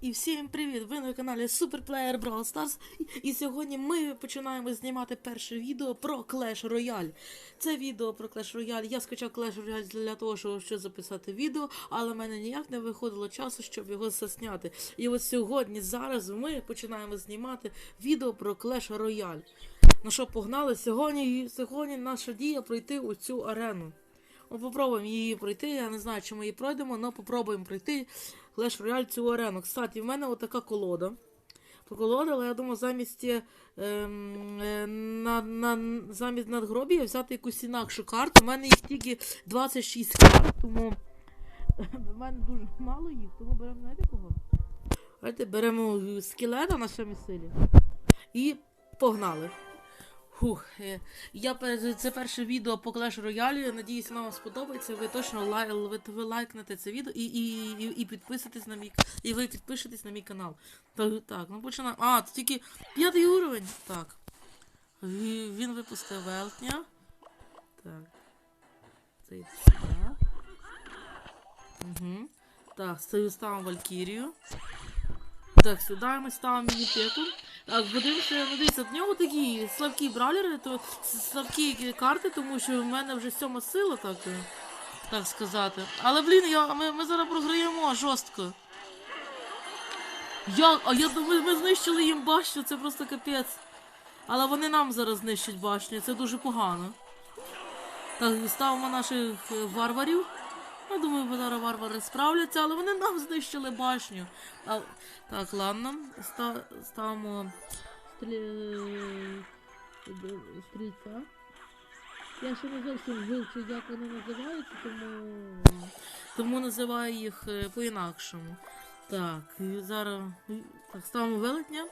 І всім привіт! Ви на каналі Superplayer Brawl Stars. І сьогодні ми починаємо знімати перше відео про Clash Royale. Це відео про Clash Royale. Я скачав Clash Royale для того, щоб ще записати відео, але в мене ніяк не виходило часу, щоб його засняти. І от сьогодні, зараз ми починаємо знімати відео про Clash Royale. Ну що, погнали? Сьогодні, сьогодні наша дія пройти у цю арену. Ми попробуємо її пройти. Я не знаю, чи ми її пройдемо, але попробуємо пройти Clash Royale цю арену. Кстати, в мене отака колода. Колода, але я думаю, замість е, ем, е, на, на, замість надгробія взяти якусь інакшу карту. У мене їх тільки 26 карт, тому в мене дуже мало їх, тому беремо, знаєте кого? Давайте беремо скелета на сьомій силі. І погнали. Фух, е, я це перше відео по Clash Royale. Надіюсь, вам сподобається. Ви точно лай, ви, ви лайкнете це відео і, і, і, і підписуйтесь на мій і ви підпишетесь на мій канал. Так, так ну починаємо. А, це тільки п'ятий уровень. Так. Ві- Він випустив велтня. Так. Це сюди. Угу. Так, ставимо Валькірію. Так, сюди ми ставимо мінітеку. Так, подивимося, дивіться, в нього такі слабкі бравлери, то слабкі карти, тому що в мене вже сьома сила, так, е, так сказати. Але блін, я, ми, ми зараз програємо жорстко. Я, а я думаю, ми знищили їм башню, це просто капець. Але вони нам зараз знищать башню, це дуже погано. Так, ставимо наших е, варварів. Я думаю, зараз варвари справляться, але вони нам знищили башню. А, так, ладно. Ста, ставимо стрі... е. Я ще не зовсім вивчив, як вони називаються, тому. Тому називаю їх е, по-інакшому. Так, і зараз. Так, ставимо велетня.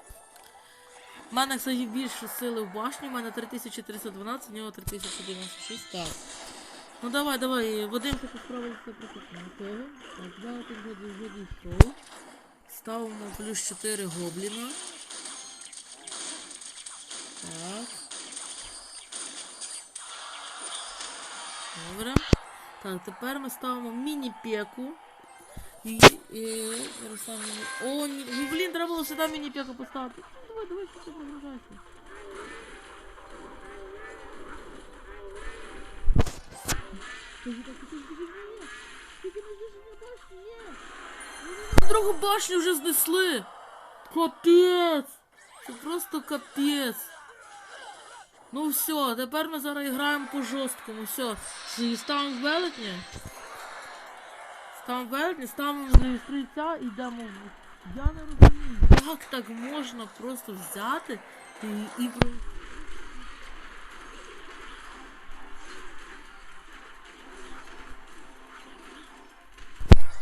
У мене, кстати, більше сили в башні, у мене 3312, у нього 3096. Так. Ну давай, давай, Вадим ще справився проти. Так, два тут вже дійшов. Ставимо плюс 4 гобліна. Так. Добре. Так, тепер ми ставимо міні-пеку. І, і міні... О, ні, ну, блін, треба було сюди міні-пеку поставити. Давай, давай, що прогружайся. Другу башню вже знесли. Капець. Це просто капець. Ну все, тепер ми зараз граємо по жорсткому. Все. Ставимо велетня. Ставимо велетня, ставимо стрільця і йдемо в. Я не розумію, як так можна просто взяти і, і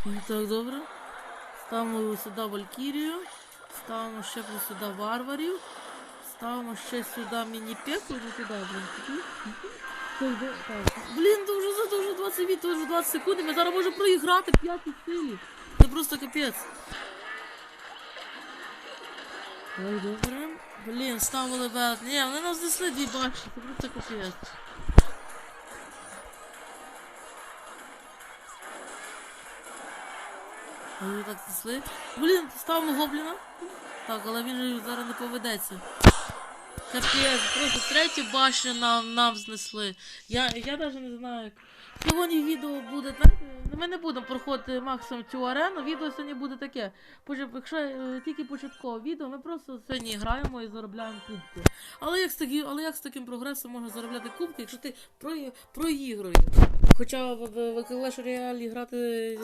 Так, добре. Ставимо сюди Валькірію. Ставимо ще плюс сюди варварів. Ставимо ще сюди міні-пеку. Ну туди, блін, туди. Так. Блін, то вже за то вже 20 від, то вже 20 секунд. і Ми зараз можемо проіграти 5 силі. Це просто капець. Так, добре. Блін, ставили велет. Ні, вони нас знесли дві башні. Це просто капець. Вони так знесли. Блін, ставимо гобліна. Так, але він зараз не поведеться. Капець, просто третю башню нам, нам знесли. Я, я навіть не знаю, як. Сьогодні відео буде, знаєте, ми не будемо проходити максимум цю арену. Відео сьогодні буде таке. Якщо е, тільки початкове відео, ми просто сьогодні граємо і заробляємо кубки. Але як з такі, але як з таким прогресом можна заробляти кубки, якщо ти про, проігруєш? Хоча в, в, Clash Royale грати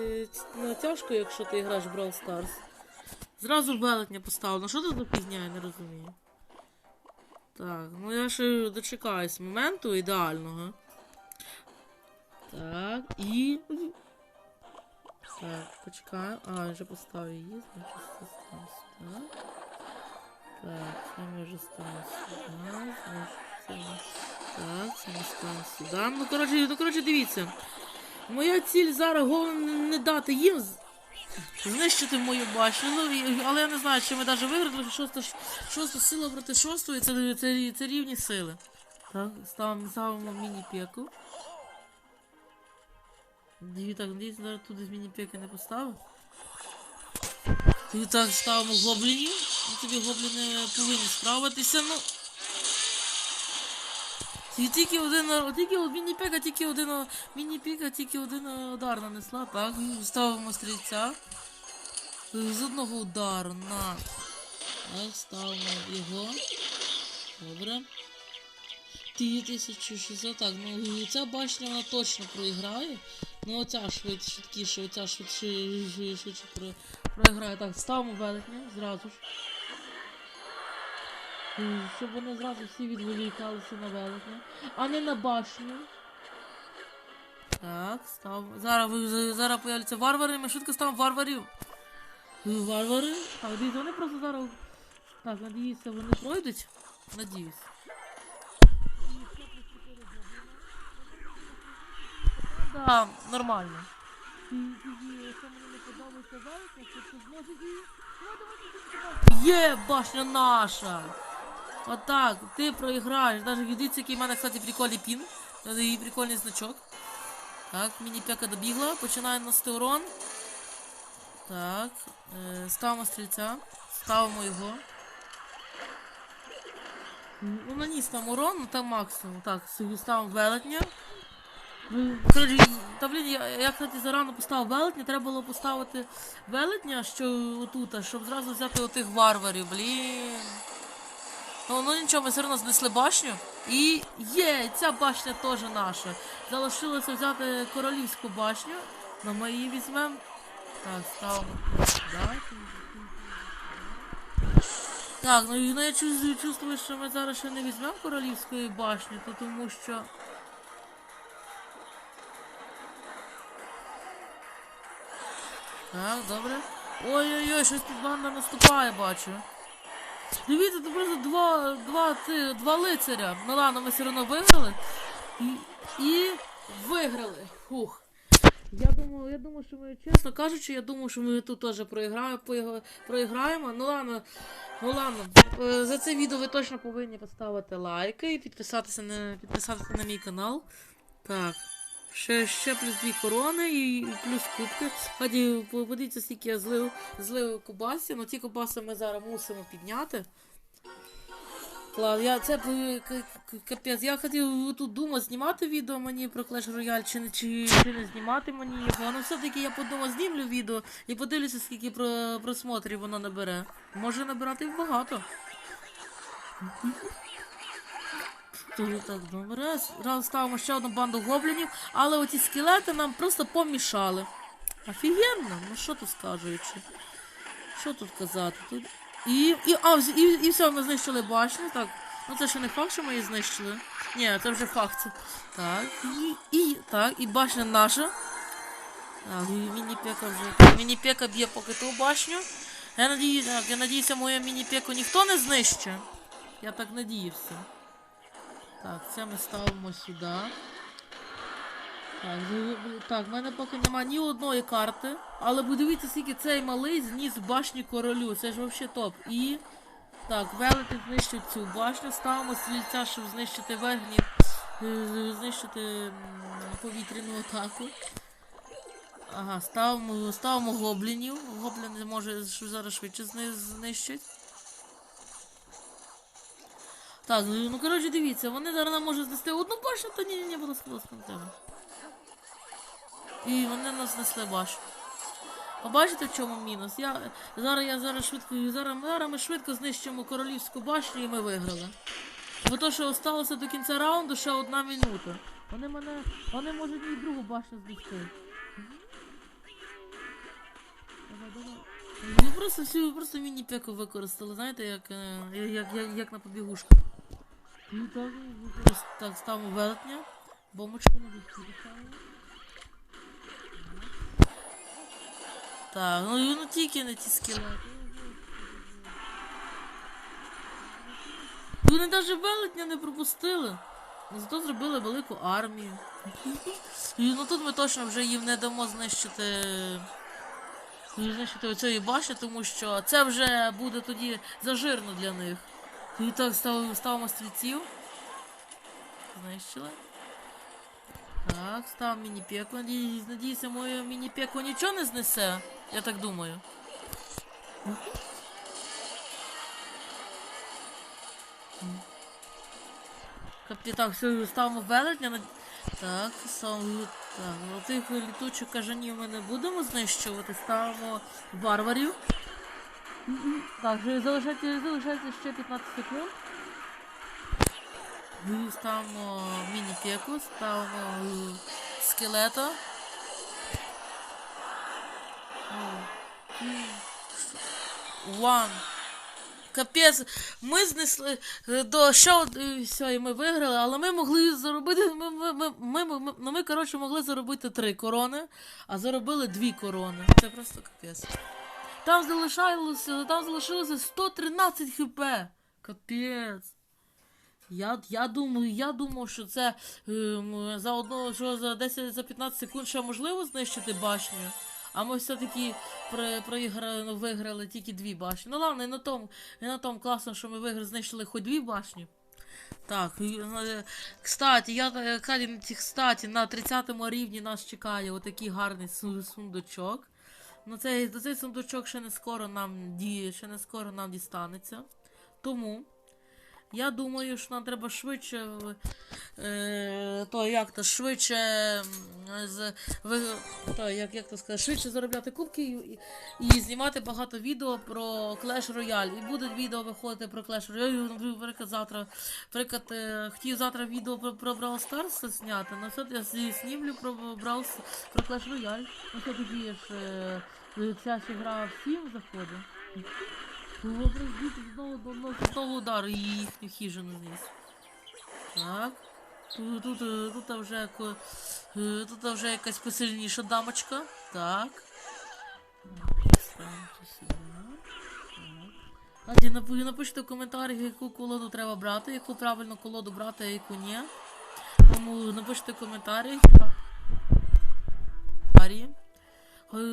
ну, тяжко, якщо ти граєш в Brawl Stars. Зразу велетня поставлено. Що пізня, я не розумію. Так, ну я ще дочекаюсь моменту ідеального. Так, і. Так, почекаю. А, я вже поставив її, значить це сюди. Так, це ми вже ставимо сюди. Так, це ми ставимо сюди. Ну, коротше, ну, коротше, дивіться. Моя ціль зараз головне не- дати їм знищити мою башню. Ну, але я не знаю, чи ми навіть виграли, шоста, шоста сила проти шостої це, це, це рівні сили. Так, ставимо, ставимо міні-пеку. Диві, так, надіюсь, зараз туди міні-пеки не поставив. І так ставимо гоблінів. Ну, тобі гобліни повинні справитися, ну. І тільки один, тільки от міні-пека, тільки один, міні-піка, тільки один удар нанесла, так, ставимо стрільця. З одного удару на. Так, ставимо його. Добре. 1600, так, ну ця башня вона точно проіграє. Ну оця швид, швидкіше, оця швидше, швидше про, проіграє. Так, ставимо велетня зразу ж. Щоб вони зразу всі відволікалися на велетня, а не на башню. Так, ставимо. Зараз, зараз появляться варвари, ми швидко ставимо варварів. Варвари? Так, дивіться, вони просто зараз. Так, надіюся, вони пройдуть. Надіюсь. Да, нормально. Є, башня наша! Отак, ти проіграєш. Даже дивіться, який в мене, кстати, прикольний пін. Її прикольний значок. Так, міні-пека добігла, починає наносити урон. Так, е, ставимо стрільця, ставимо його. Ну, наніс там урон, ну там максимум. Так, собі велетня. Коротше, та блін, я, я кстати, зарано поставив велетня, треба було поставити велетня, що отут, щоб зразу взяти отих варварів, блін. Ну, ну нічого, ми все одно знесли башню. І є, ця башня теж наша. Залишилося взяти королівську башню. Ну ми її візьмемо. Так, ставимо. Так, ну, і, ну я чувствую, чувствую, що ми зараз ще не візьмемо королівської башні, то тому що. Так, добре. Ой-ой-ой, щось тут банда наступає, бачу. Дивіться, тут просто два, два, ти, два лицаря. Ну ладно, ми все одно виграли. І, і виграли. Фух. Я думаю, я думаю, що ми, чесно кажучи, я думаю, що ми тут теж проіграємо, проіграємо. Ну ладно, ну ладно. Е, За це відео ви точно повинні поставити лайки і підписатися на, підписатися на мій канал. Так. Ще, ще плюс дві корони і, плюс кубки. Ході, подивіться, скільки я злив, злив кубасів. Ну ті кубаси ми зараз мусимо підняти. Клад, я це капець. Я хотів тут думав, знімати відео мені про Clash Royale чи, чи, чи не знімати мені його. Ну все-таки я подумав, знімлю відео і подивлюся, скільки про, просмотрів воно набере. Може набирати багато. Так, добре. Раз ставимо ще одну банду гоблінів, але оці скелети нам просто помішали. Офігенно, ну що тут скажучи? Що тут казати? Тут... І, і, а, і, і все, ми знищили башню, так. Ну це ще не факт, що ми її знищили. Ні, це вже факт. Так, і, і, так, і башня наша. Так, міні-пека вже. Міні-пека б'є поки ту башню. Я надію, так, я надіюся, мою міні-пеку ніхто не знищить. Я так надіявся. Так, це ми ставимо сюди. Так, так, в мене поки нема ні одної карти. Але подивіться, скільки цей малий зніс башню королю. Це ж взагалі топ. І. Так, велети знищить цю башню. Ставимо стрільця, щоб знищити верхні. е, Знищити повітряну атаку. Ага, ставимо, ставимо гоблінів. Гобліни може зараз швидше зни- знищать. Так, ну ну, коротше, дивіться, вони зараз нам можуть знести одну башню, то ні, ні, ні, ласка, будь ласка. І вони нас знесли башню. Побачите, в чому мінус? Я, зараз я зараз швидко, зараз, зараз ми швидко знищимо королівську башню і ми виграли. Бо то, що осталося до кінця раунду, ще одна минута. Вони мене. Вони можуть і другу башню знести. Давай, просто всю просто міні-пеку використали, знаєте, як, е, як, як, як на побігушках. Ну так, так, ставимо велетня. Бомбочку на вихід. Так, ну, і- ну тільки не ті скелети. Вони навіть велетня не пропустили. Ну, Зато зробили велику армію. І ну тут ми точно вже їм не дамо знищити. Знищити оцієї башні, тому що це вже буде тоді зажирно для них. І так став, ставимо стрільців. Знищили. Так, став міні-пеку. Надіюся, моє міні-пеку нічого не знесе. Я так думаю. Так, все, ставимо велетня. Так, ставимо. Так, ну тих літучих кажанів ми не будемо знищувати. Ставимо варварів. Так, залишається, ще 15 секунд. Ставимо міні-пеку, ставимо скелета. One. Капець, ми знесли е, до од- е, все, і ми виграли, але ми могли заробити. Ми, ми, ми, ми, ми, ну, ми коротше, могли заробити три корони, а заробили дві корони. Це просто капець. Там залишалося, там залишилося 113 хп. Капець. Я, я думаю, я думав, що це ем, за одного, що за 10 за 15 секунд ще можливо знищити башню. А ми все-таки ну, виграли тільки дві башні. Ну ладно, і на тому, і на тому класно, що ми виграли, знищили хоч дві башні. Так, е, кстати, я е, кстати, на 30 рівні нас чекає отакий гарний сундучок. Ну цей, цей сундучок ще не скоро нам ді, ще не скоро нам дістанеться. Тому я думаю, що нам треба швидше. Е, то як то швидше. З, ви, то, як, як то сказати, швидше заробляти кубки і, і знімати багато відео про Clash Royale. І будуть відео виходити про Clash Royale. Наприклад, завтра. Наприклад, е, хотів завтра відео про, про Brawl Stars зняти, але все я знімлю про Brawl про Clash Royale. Ну все тоді ж е, ця ще гра всім заходить. Ну, знову доносить знову удар і їхню хижину зніс. Так. Тут, тут, тут вже тут вже якась посильніша дамочка. Так. Сюди. Напишіть в коментарях, яку колоду треба брати, яку правильно колоду брати, а яку ні. Тому напишіть в коментарях.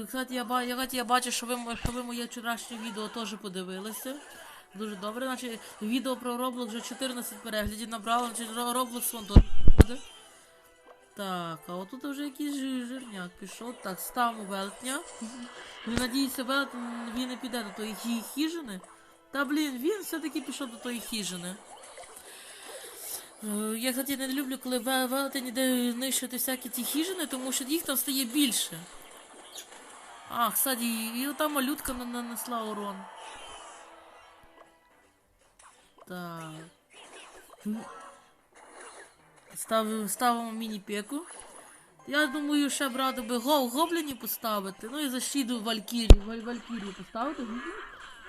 Кстати, я, ба- я, я бачу, що ви, що ви моє вчорашнє відео теж подивилися. Дуже добре. Значить, відео про Roblox вже 14 переглядів набрало, значить Roblox вон теж буде. Так, а отут вже якийсь жирняк пішов. Так, ставимо велетня. Я надіюся, велетень він не піде до тої хі- хижини. Та блін, він все-таки пішов до тої хижини. Е, Я, кстати, не люблю, коли велетень іде нищити всякі ті хижини, тому що їх там стає більше. А, кстати, і ота малютка на- нанесла урон. Так. Став, ставимо міні-пеку. Я думаю, ще б радив би гоблінів поставити. Ну і защиту Валькірію. Валь, Валькірію поставити.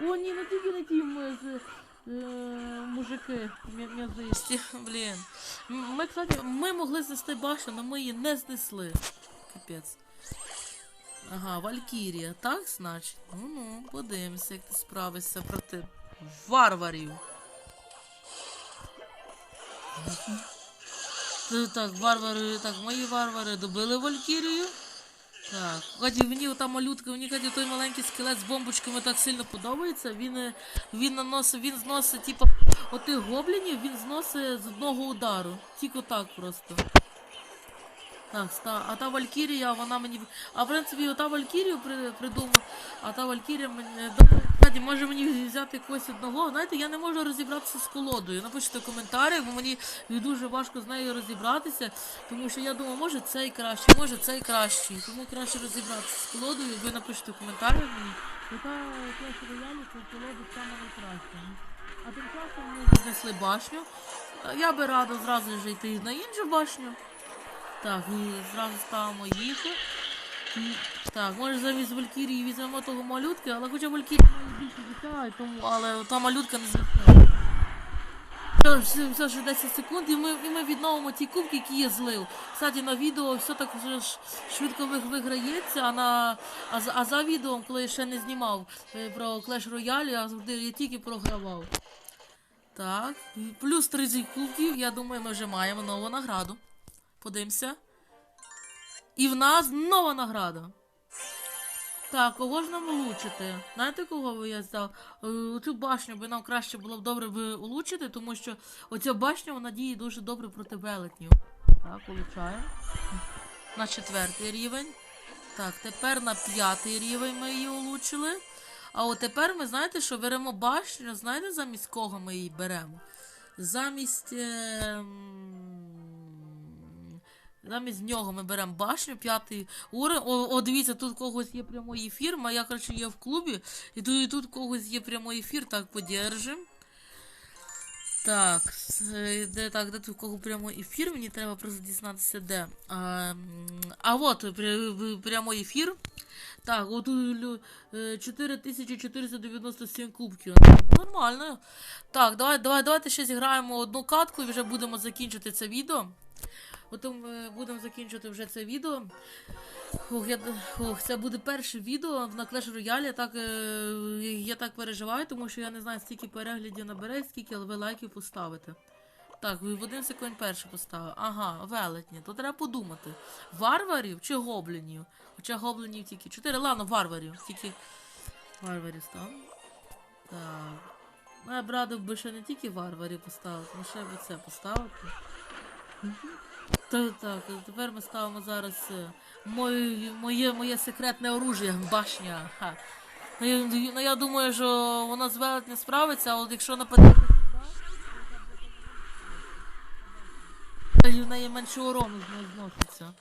О, ні, не тільки не ті. Е, мужики м'я- м'язисті, блін. Ми, кстати, ми могли знести башню, але ми її не знесли. Капець. Ага, Валькірія, так, значить? Ну ну, подивимося, як ти справишся проти варварів. Так, варвари, так, мої варвари добили Валькірію. Так, Каті, мені ота малютка, мені Каті, той маленький скелет з бомбочками так сильно подобається. Він, е, він наносить, він зносить, типу, отих гоблінів, він зносить з одного удару. Тільки так просто. Так, ста, а та Валькірія, вона мені. А в принципі, ота Валькірію при, придумав. А та Валькірія мені. Кстати, може мені взяти когось одного. Знаєте, я не можу розібратися з колодою. Напишіть в коментарях, бо мені дуже важко з нею розібратися. Тому що я думаю, може цей кращий, може цей кращий. Тому краще розібратися з колодою. Ви напишіть в коментарях мені. Яка класна роялі, це колода саме найкраща. А тим часом ми знесли башню. Я би рада зразу ж йти на іншу башню. Так, зразу ставимо їх. Так, може замість Валькірії візьмемо того малютки, але хоча Валькірія має більше життя, тому, але та малютка не звичайна. Все, все 10 секунд, і ми, і ми відновимо ті кубки, які я злив. Кстати, на відео все так вже ж швидко виграється, а на а, за- а за відео, коли я ще не знімав е, про Clash Royale, я завжди я тільки програвав. Так, плюс 30 кубків, я думаю, ми вже маємо нову награду. Подивимося. І в нас нова награда. Так, кого ж нам улучшити? Знаєте, кого би я взяв? Е, Цю башню би нам краще було б добре би улучшити, тому що оця башня вона діє дуже добре проти велетнів. Так, улучшаємо. На четвертий рівень. Так, тепер на п'ятий рівень ми її улучшили. А от тепер ми знаєте, що беремо башню, знаєте, замість кого ми її беремо? Замість. Е... Замість нього ми беремо башню, п'ятий уровень. О, о, дивіться, тут когось є прямий ефір. Моя, коротше, є в клубі. І тут, і тут когось є прямий ефір. Так, подержим. Так, де так, де тут кого прямий ефір? Мені треба просто дізнатися, де. А, а от пря- прямий ефір. Так, от у лю- е, 4497 кубків. Нормально. Так, давай, давай, давайте ще зіграємо одну катку і вже будемо закінчити це відео. Потім е, будемо закінчувати вже це відео. Ох, я, ох, це буде перше відео на Clash Royale. Так, е, я так переживаю, тому що я не знаю, скільки переглядів набере, скільки ви лайків поставите. Так, в один секунд перше поставив. Ага, велетні. То треба подумати. Варварів чи гоблінів? Хоча гоблінів тільки. Чотири, ладно, варварів. Тільки варварів став. Так. Ну, я б радив би ще не тільки варварів поставити, ну ще би це поставити. Так, так, тепер ми ставимо зараз е, моє, моє, моє секретне оружие, башня. Ха. Ну, я, ну, я думаю, що воно з велетня справиться, а от якщо нападе сюди, в неї менше урону з зноситься.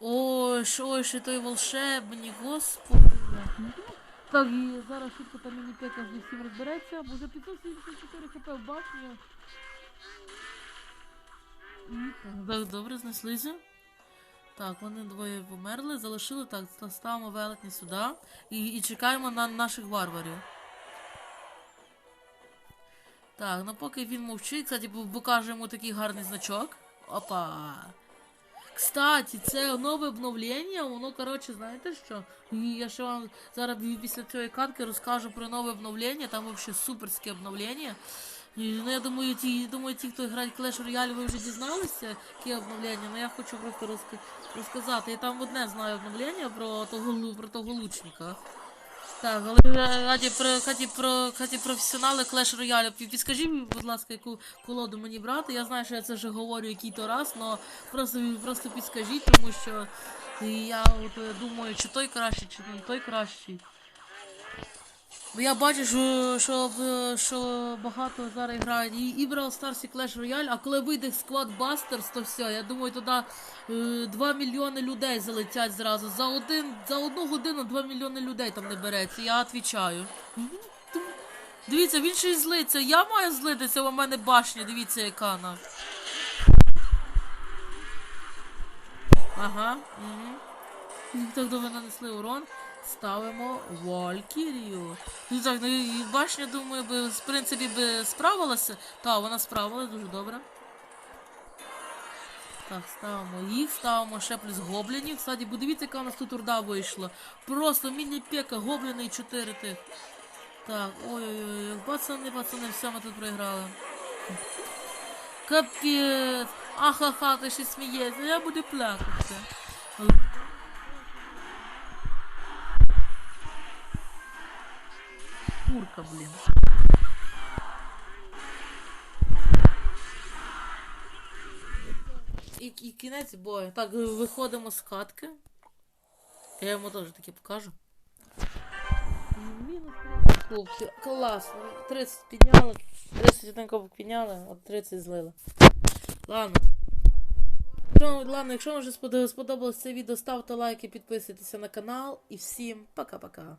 Ой, що ще той волшебник, господи. Так, і зараз швидко там мені пека зі всім розбереться, бо вже 574 хп в башні. Так, добре, знеслися. Так, вони двоє померли, залишили так, ста- ставимо велетні сюди і, і чекаємо на наших варварів. Так, ну поки він мовчить, кстати, покажу йому такий гарний значок. Опа. Кстати, це нове обновлення, воно, коротше, знаєте що? Я ще вам зараз після цієї катки розкажу про нове обновлення, там взагалі суперське обновлення. І, Ну, я думаю, ті, думаю, ті, хто грає в Clash Royale, ви вже дізналися, яке обновлення, але я хочу просто розк- розказати. Я там одне знаю обновлення про того, про того лучника. Так, але е, раді про хаті про хаті професіонали Clash Royale. Пі- Підскажіть, будь ласка, яку колоду мені брати. Я знаю, що я це вже говорю який-то раз, але просто, просто підскажіть, тому що я от е, думаю, чи той кращий, чи не той кращий. Бо я бачу, що, що, е, що багато зараз грають і, і Brawl Stars, і Clash Royale, а коли вийде Squad Busters, то все, я думаю, туди е, 2 мільйони людей залетять зразу. За один, за одну годину 2 мільйони людей там не береться, я відповідаю. Дивіться, він ще й злиться. Я маю злитися, у мене башня, дивіться, яка вона. Ага, угу. Так добре нанесли урон. Ставимо Валькірію. Ну так, ну башня, думаю, би, в принципі, би справилася. Так, вона справилася дуже добре. Так, ставимо їх, ставимо ще плюс гоблінів. Кстати, бо дивіться, яка у нас тут орда вийшла. Просто міні-пека, гобліни і 4 тих. Так, ой-ой-ой, пацани, пацани, все ми тут проіграли. Капець. Ахаха, ти ще смієшся, я буду плакати. Курка, блін. І, і кінець бою. Так, виходимо з катки. Я йому теж таки покажу. Мінус 30 кубків. Класно. 30 підняли, 31 кубок підняли, от 30 злили. Ладно. Ладно, якщо вам вже сподобалось це відео, ставте лайки, підписуйтеся на канал. І всім пока-пока.